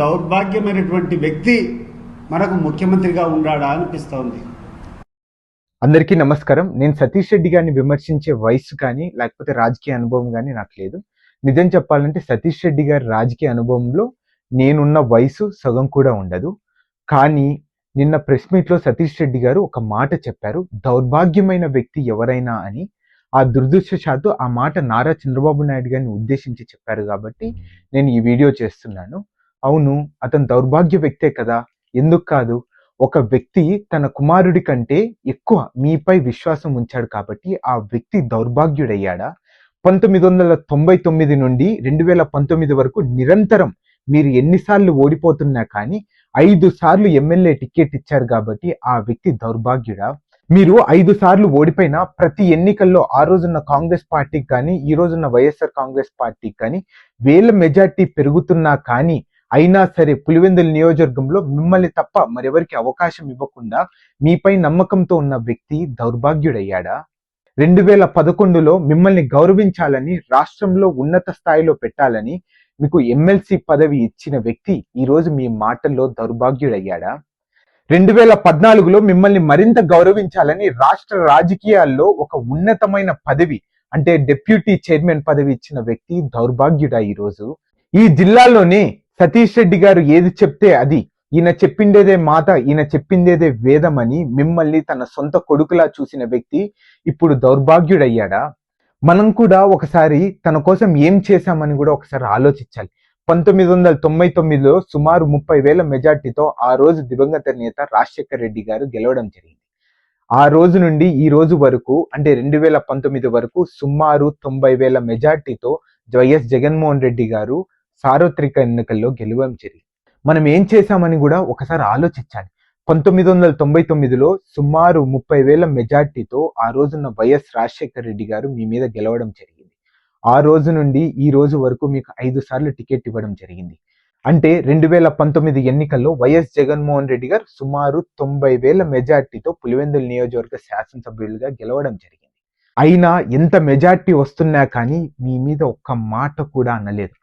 దౌర్భాగ్యమైనటువంటి వ్యక్తి మనకు ముఖ్యమంత్రిగా ఉన్నాడా అనిపిస్తోంది. అందరికీ నమస్కారం. నేను సతీష్ రెడ్డి గారిని విమర్శించే వయసు కానీ లేకపోతే రాజకీయ అనుభవం కానీ నాకు లేదు. నిజం చెప్పాలంటే సతీష్ రెడ్డి గారి రాజకీయ అనుభవంలో నేనున్న వయసు సగం కూడా ఉండదు. కానీ నిన్న ప్రెస్ మీట్లో సతీష్ రెడ్డి గారు ఒక మాట చెప్పారు. దౌర్భాగ్యమైన వ్యక్తి ఎవరైనా అని ఆ దురదృష్టశాత్తు ఆ మాట నారా చంద్రబాబు నాయుడు గారిని ఉద్దేశించి చెప్పారు కాబట్టి నేను ఈ వీడియో చేస్తున్నాను. అవును అతను దౌర్భాగ్య వ్యక్తే కదా. ఎందుకు కాదు? ఒక వ్యక్తి తన కుమారుడి కంటే ఎక్కువ మీపై విశ్వాసం ఉంచాడు కాబట్టి ఆ వ్యక్తి దౌర్భాగ్యుడయ్యాడా? పంతొమ్మిది వందల తొంభై తొమ్మిది నుండి రెండు వేల పంతొమ్మిది వరకు నిరంతరం మీరు ఎన్నిసార్లు ఓడిపోతున్నా కానీ ఐదు సార్లు ఎమ్మెల్యే టికెట్ ఇచ్చారు కాబట్టి ఆ వ్యక్తి దౌర్భాగ్యుడా? మీరు ఐదు సార్లు ఓడిపోయిన ప్రతి ఎన్నికల్లో ఆ రోజున్న కాంగ్రెస్ పార్టీకి కానీ ఈ రోజున్న వైఎస్ఆర్ కాంగ్రెస్ పార్టీకి కానీ వేల మెజార్టీ పెరుగుతున్నా కానీ అయినా సరే పులివెందుల నియోజకవర్గంలో మిమ్మల్ని తప్ప మరెవరికి అవకాశం ఇవ్వకుండా మీపై నమ్మకంతో ఉన్న వ్యక్తి దౌర్భాగ్యుడయ్యాడా? రెండు వేల పదకొండులో మిమ్మల్ని గౌరవించాలని రాష్ట్రంలో ఉన్నత స్థాయిలో పెట్టాలని మీకు ఎమ్మెల్సీ పదవి ఇచ్చిన వ్యక్తి ఈరోజు మీ మాటల్లో దౌర్భాగ్యుడయ్యాడా? రెండు వేల పద్నాలుగులో మిమ్మల్ని మరింత గౌరవించాలని రాష్ట్ర రాజకీయాల్లో ఒక ఉన్నతమైన పదవి అంటే డెప్యూటీ చైర్మన్ పదవి ఇచ్చిన వ్యక్తి దౌర్భాగ్యుడా ఈ రోజు ఈ జిల్లాలోనే సతీష్ రెడ్డి గారు ఏది చెప్తే అది. ఈయన చెప్పిండేదే మాత ఈయన చెప్పిండేదే వేదం అని మిమ్మల్ని తన సొంత కొడుకులా చూసిన వ్యక్తి ఇప్పుడు దౌర్భాగ్యుడయ్యాడా? మనం కూడా ఒకసారి తన కోసం ఏం చేశామని కూడా ఒకసారి ఆలోచించాలి. పంతొమ్మిది వందల తొంభై తొమ్మిదిలో సుమారు ముప్పై వేల మెజార్టీతో ఆ రోజు దివంగత నేత రాజశేఖర రెడ్డి గారు గెలవడం జరిగింది. ఆ రోజు నుండి ఈ రోజు వరకు అంటే రెండు వేల పంతొమ్మిది వరకు సుమారు తొంభై వేల మెజార్టీతో వైఎస్ జగన్మోహన్ రెడ్డి గారు సార్వత్రిక ఎన్నికల్లో గెలవడం జరిగింది. మనం ఏం చేశామని కూడా ఒకసారి ఆలోచించాలి. పంతొమ్మిది వందల తొంభై తొమ్మిదిలో సుమారు ముప్పై వేల మెజార్టీతో ఆ రోజున్న వైఎస్ రాజశేఖర రెడ్డి గారు మీ మీద గెలవడం జరిగింది. ఆ రోజు నుండి ఈ రోజు వరకు మీకు ఐదు సార్లు టికెట్ ఇవ్వడం జరిగింది. అంటే రెండు వేల పంతొమ్మిది ఎన్నికల్లో వైఎస్ జగన్మోహన్ రెడ్డి గారు సుమారు తొంభై వేల మెజార్టీతో పులివెందుల నియోజకవర్గ శాసనసభ్యులుగా గెలవడం జరిగింది. అయినా ఎంత మెజార్టీ వస్తున్నా కానీ మీ మీద ఒక్క మాట కూడా అనలేదు.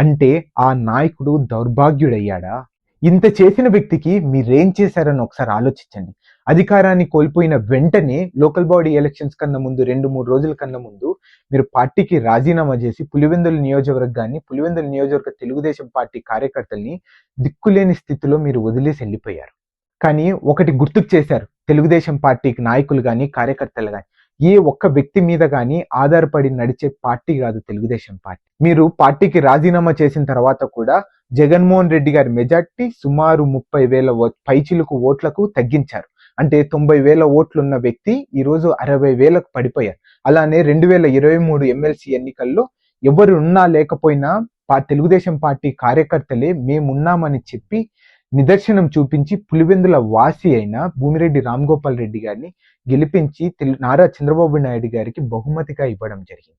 అంటే ఆ నాయకుడు దౌర్భాగ్యుడయ్యాడా? ఇంత చేసిన వ్యక్తికి మీరేం చేశారని ఒకసారి ఆలోచించండి. అధికారాన్ని కోల్పోయిన వెంటనే లోకల్ బాడీ ఎలక్షన్స్ కన్నా ముందు రెండు మూడు రోజుల కన్నా ముందు మీరు పార్టీకి రాజీనామా చేసి పులివెందుల నియోజకవర్గాన్ని పులివెందుల నియోజకవర్గ తెలుగుదేశం పార్టీ కార్యకర్తల్ని దిక్కులేని స్థితిలో మీరు వదిలేసి వెళ్ళిపోయారు. కానీ ఒకటి గుర్తుకు చేశారు. తెలుగుదేశం పార్టీకి నాయకులు కానీ కార్యకర్తలు కానీ ఏ ఒక్క వ్యక్తి మీద కానీ ఆధారపడి నడిచే పార్టీ కాదు తెలుగుదేశం పార్టీ. మీరు పార్టీకి రాజీనామా చేసిన తర్వాత కూడా జగన్మోహన్ రెడ్డి గారి మెజార్టీ సుమారు ముప్పై వేల ఓ- ఓట్లకు తగ్గించారు. అంటే తొంభై వేల ఓట్లున్న వ్యక్తి ఈరోజు అరవై వేలకు పడిపోయారు. అలానే రెండు వేల ఇరవై మూడు ఎమ్మెల్సీ ఎన్నికల్లో ఎవరు ఉన్నా లేకపోయినా తెలుగుదేశం పార్టీ కార్యకర్తలే మేమున్నామని చెప్పి నిదర్శనం చూపించి పులివెందుల వాసి అయిన భూమిరెడ్డి రామ్ గోపాల్ రెడ్డి గారిని గెలిపించి నారా చంద్రబాబు నాయుడు గారికి బహుమతిగా ఇవ్వడం జరిగింది.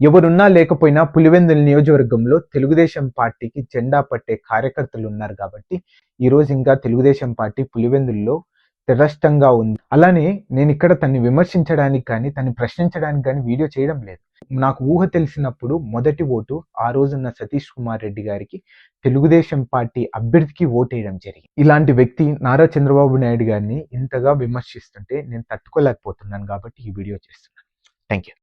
ఎవరున్నా లేకపోయినా పులివెందుల నియోజకవర్గంలో తెలుగుదేశం పార్టీకి జెండా పట్టే కార్యకర్తలు ఉన్నారు కాబట్టి ఈ రోజు ఇంకా తెలుగుదేశం పార్టీ పులివెందుల్లో తిరష్టంగా ఉంది. అలానే నేను ఇక్కడ తన్ని విమర్శించడానికి కానీ తన్ని ప్రశ్నించడానికి కానీ వీడియో చేయడం లేదు. నాకు ఊహ తెలిసినప్పుడు మొదటి ఓటు ఆ రోజున్న సతీష్ కుమార్ రెడ్డి గారికి తెలుగుదేశం పార్టీ అభ్యర్థికి ఓటేయడం జరిగింది. ఇలాంటి వ్యక్తి నారా చంద్రబాబు నాయుడు గారిని ఇంతగా విమర్శిస్తుంటే నేను తట్టుకోలేకపోతున్నాను కాబట్టి ఈ వీడియో చేస్తున్నాను. Thank you